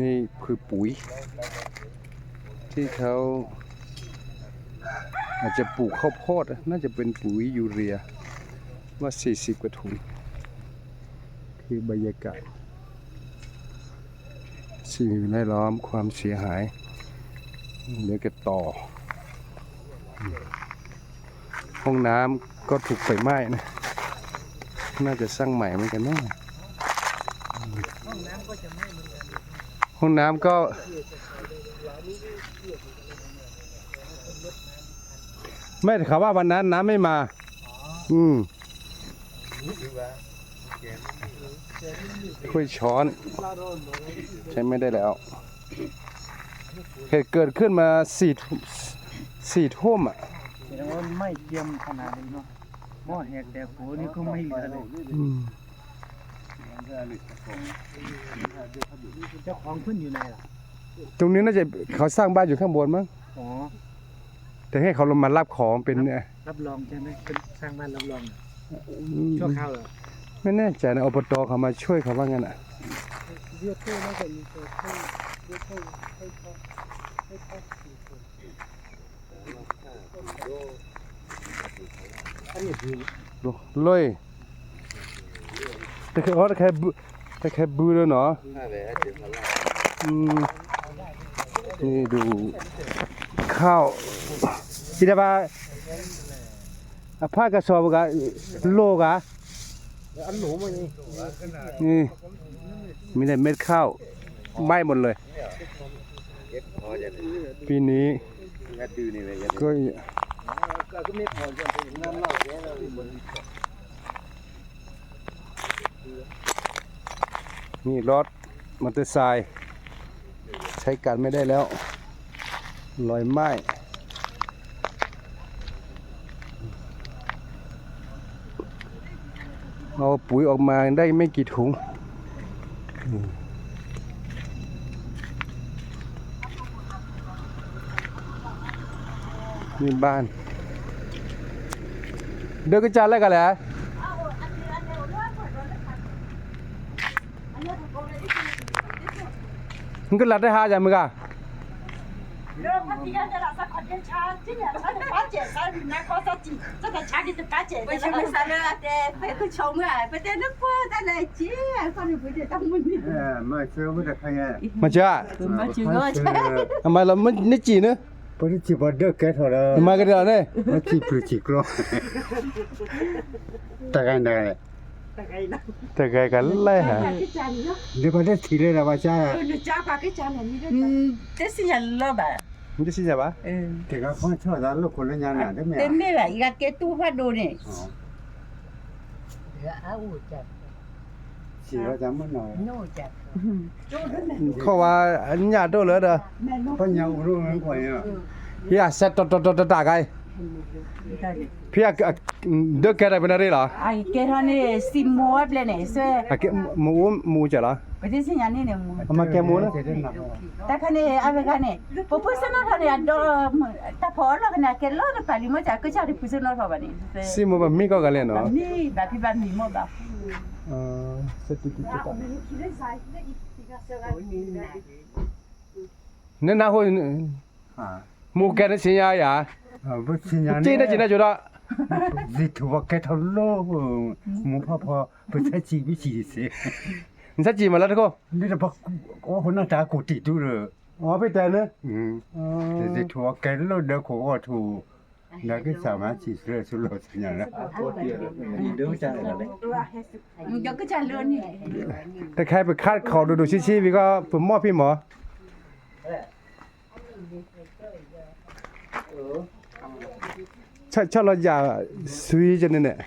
นี่คือปุ๋ย ที่เขาอาจจะปลูกข้าวโพดน่าจะเป็นปุ๋ยยูเรียว่า 40 กว่าถุง คือบรรยากาศสิ่งแวดล้อมความเสียหายเดี๋ยวก็ต่อ ห้องน้ำก็ถูกไฟไหม้นะ น่าจะสร้างใหม่เหมือนกันเนาะห้อ งน้ำก็ไม่แต่เขาว่าวันนั้นน้ำไม่มา อืมถ้วยช้อน ใช้ไม่ได้แล้ว เหตุเกิดขึ้นมาสี่ทุ่มสี่ทุ่มอะแสดงว่าไม่เจียมขนาดนี้เนาะหม้อแหกแต่โหนี่ก็ไม่เหลือเลยอืม เจ้าของขึ้นอยู่ไหนล่ะ ตรงนี้น่าจะเขาสร้างบ้านอยู่ข้างบนมั้งอ๋อ แต่ให้เขาลงมารับของเป็นเนี่ยรับรองใช่ไหมเป็นสร้างบ้านรับรองอืมชั่วคราวเหรอไม่แน่ใจนะอบตเขามาช่วยเขาว่างั้นอะเรียกเท่น่าจะมีเท่เรียกเท่ให้เขาให้เขาสี่คนอันนี้คือเลย แต่แค่อ๋อแต่แค่บูแต่แค่บูแล้วเนาะอืมนี่ดูข้าวที่ได้ปะอะผ้ากระสอบกะโลกะอันหนูมันนี่นี่มีแต่เม็ดข้าวไหม้หมดเลยปีนี้ก็ ก็ไม่พอจะเป็ นี่รถมอเตอร์ไซค์ใช้การไม่ได้แล้วลอยไหม้เอาปุ๋ยออกมาได้ไม่กี่ถุงนี่บ้าน เดินกระจายแล้วกันแหละ इनको लटे हाँ जाम का mà chưa à? mà là mình nó chỉ nữa. Bởi chỉ vào được cái thôi đó. Mà cái đó này. Nó chỉ phải chỉ lo tại cái này tagay kalai ha de ko de thile ra ba cha. Ne cha pa ke cha ne ni de si ya lo ba ni si ya ba te ga ko cho da lo ko le nya na de me de me ba ya ke tu fa do ne ya a u cha chỉ có dám mất nói khó quá nhà đâu nữa đó có nhau luôn quậy à? Dạ xét tọt tọt tọt tọt cái. ဖီးယားဒုကရဘနရဲလား Ay, que rane si mueble ne se. အကဲမိုးမိုးကြလား Pwede si nyani ne mu. အမကဲမိုးလား Ta kane ave kane. Popo sana kane ado ta polo kana ke lo ne pali mo ja ko cha ri puso no fa bani. စီမိုးမမိကောက်ကလည်းနော် Ni ba pi ba mi mo ba. အာစက်တီတီတာနနာဟို Ha. မိုးကဲစင်ရရ 老板。 มึงจะชี้จะปะ 嗯， แต่ก็คนชอบร้านลูกคนละยานน่ะได้ไหม 真的啦，伊个给多发多呢。 สิว่าจะมันหน่อย เขาว่าอันยาโตเลยเด้อ ปัญญาอุรุมันกว่าเนี่ย พี่อาเซตตตตตตาไกพี่อาเด็กแกได้เป็นอะไรเหรอ 哎，给他呢，是毛不嘞呢？是， อะแกหมูหมูจะเหรอ 不得是人家呢毛。 เอามาแกหมูนะ จะได้หนัก 但看呢，阿不看呢，不不是那他呢，都他跑了看呢，给老的把你们家各家的不是那他吧呢？ ซี 是。 หมูแบบมีก็กันเลยเนาะ 你把皮把米毛吧。 เออสติติตาเนี่ยนะคน อ่า หมูแกนี่สิยาอย่า อ่าบ่สิยาน จีนได้จีนได้จุดละ สิถือว่าแกเท่าโลกหมูพ่อพ่อไปใช้จีวิชีสิ 你才จีมาแล้วทุกคน นี่จะบอกโอ้คนหน้าตากูติดดูเลย อ๋อไปแต่เลย อืมแต่สิถือว่าแกโลกเด็กของว่าถูกแล้วก็สามารถจีเสือสุดโลดสัญญาณแล้ว 嗯，要各家乐呢。 แต่ใครไปคาดคอดูดูชี้ๆพี่ก็ผมมอบพี่หมอ ချက်ချက်လို့ကြဆွေးကြနေနဲ့